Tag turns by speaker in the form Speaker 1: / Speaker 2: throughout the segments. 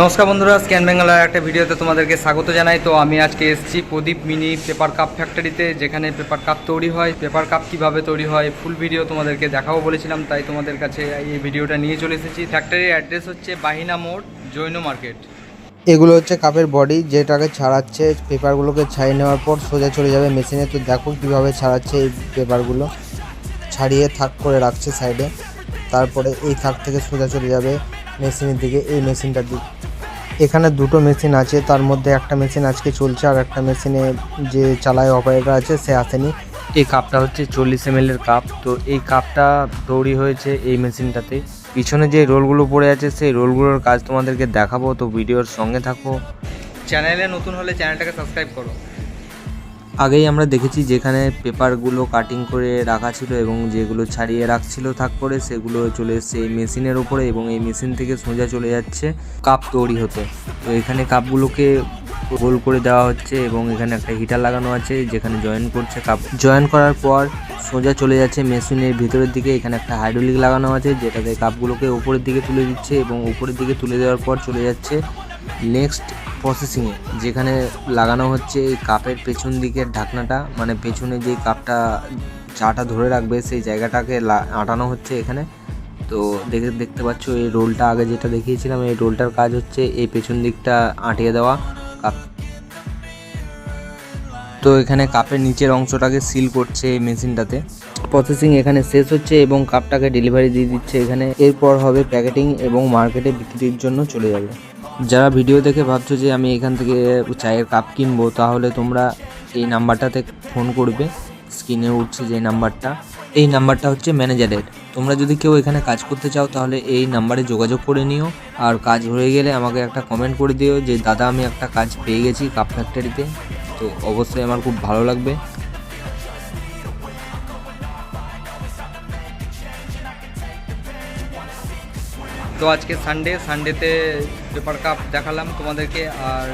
Speaker 1: নমস্কার বন্ধুরা, স্ক্যান বেঙ্গলের একটা ভিডিওতে তোমাদেরকে স্বাগত জানাই। তো আমি আজকে এসেছি প্রদীপ মিনি পেপার কাপ ফ্যাক্টরিতে, যেখানে পেপার কাপ তৈরি হয়। পেপার কাপ কীভাবে তৈরি হয় ফুল ভিডিও তোমাদেরকে দেখাবো বলেছিলাম, তাই তোমাদের কাছে এই ভিডিওটা নিয়ে চলে এসেছি। ফ্যাক্টরির অ্যাড্রেস হচ্ছে বাহিনা মোড়, জৈন মার্কেট।
Speaker 2: এগুলো হচ্ছে কাপের বডি যেটাকে ছাড়াচ্ছে পেপারগুলোকে ছাড়িয়ে নেওয়ার পর সোজা চলে যাবে মেশিনে। তো দেখো কীভাবে ছাড়াচ্ছে এই পেপারগুলো। ছাড়িয়ে থাক করে রাখছে সাইডে তারপরে এই থাক থেকে সোজা চলে যাবে মেশিনের দিকে, এই মেশিনটার দিকে। এখানে দুটো মেশিন আছে, তার মধ্যে একটা মেশিন আজকে চলছে আর একটা মেশিনে যে চালায় অপারেটর আছে, সে আসেনি।
Speaker 1: এই কাপটা হচ্ছে চল্লিশ এম কাপ। তো এই কাপটা তৈরি হয়েছে এই মেশিনটাতে। পিছনে যে রোলগুলো পড়ে আছে, সেই রোলগুলোর কাজ তোমাদেরকে দেখাবো। তো ভিডিওর সঙ্গে থাকো। চ্যানেলে নতুন হলে চ্যানেলটাকে সাবস্ক্রাইব করো। আগেই আমরা দেখেছি যেখানে পেপারগুলো কাটিং করে রাখা ছিল এবং যেগুলো ছাড়িয়ে রাখছিল থাক করে, সেগুলো চলে এসছে এই মেশিনের উপরে এবং এই মেশিন থেকে সোজা চলে যাচ্ছে কাপ তৈরি হতে। তো এখানে কাপগুলোকে গোল করে দেওয়া হচ্ছে এবং এখানে একটা হিটার লাগানো আছে যেখানে জয়েন করছে কাপ। জয়েন করার পর সোজা চলে যাচ্ছে মেশিনের ভিতরের দিকে, এখানে একটা হাইড্রোলিক লাগানো আছে যেটাতে কাপগুলোকে উপরের দিকে তুলে দিচ্ছে এবং উপরের দিকে তুলে দেওয়ার পর চলে যাচ্ছে নেক্সট প্রসেসিংয়ে যেখানে লাগানো হচ্ছে এই কাপের পেছন দিকের ঢাকনাটা মানে পেছনে যে কাপটা, চাটা ধরে রাখবে, সেই জায়গাটাকে আটানো হচ্ছে এখানে। তো দেখে, দেখতে পাচ্ছ, এই রোলটা আগে যেটা দেখিয়েছিলাম, এই রোলটার কাজ হচ্ছে এই পেছন দিকটা আটিয়ে দেওয়া কাপ। তো এখানে কাপের নিচের অংশটাকে সিল করছে এই মেশিনটাতে। প্রসেসিং এখানে শেষ হচ্ছে এবং কাপটাকে ডেলিভারি দিয়ে দিচ্ছে এখানে। এরপর হবে প্যাকেটিং এবং মার্কেটে বিক্রির জন্য চলে যাবে। যারা ভিডিও দেখে ভাবছ যে আমি এখান থেকে চায়ের কাপ কিনবো, তাহলে তোমরা এই নাম্বারটাতে ফোন করবে। স্ক্রিনে উঠছে যে নাম্বারটা। এই নাম্বারটা হচ্ছে ম্যানেজারের তোমরা যদি কেউ এখানে কাজ করতে চাও, তাহলে এই নাম্বারে যোগাযোগ করে নিও। আর কাজ হয়ে গেলে আমাকে একটা কমেন্ট করে দিও যে, দাদা, আমি একটা কাজ পেয়ে গেছি কাপ ফ্যাক্টরিতে তো অবশ্যই আমার খুব ভালো লাগবে। তো আজকে সানডে সানডেতে পেপার কাপ দেখালাম তোমাদেরকে আর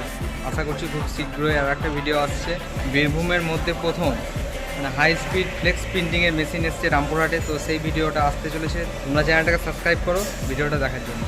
Speaker 1: আশা করছি খুব শীঘ্রই আর একটা ভিডিও আসছে। বীরভূমের মধ্যে প্রথম মানে হাই স্পিড ফ্লেক্স প্রিন্টিংয়ের মেশিন এসছে রামপুরহাটে, তো সেই ভিডিওটা আসতে চলেছে। তোমরা চ্যানেলটাকে সাবস্ক্রাইব করো ভিডিওটা দেখার জন্য।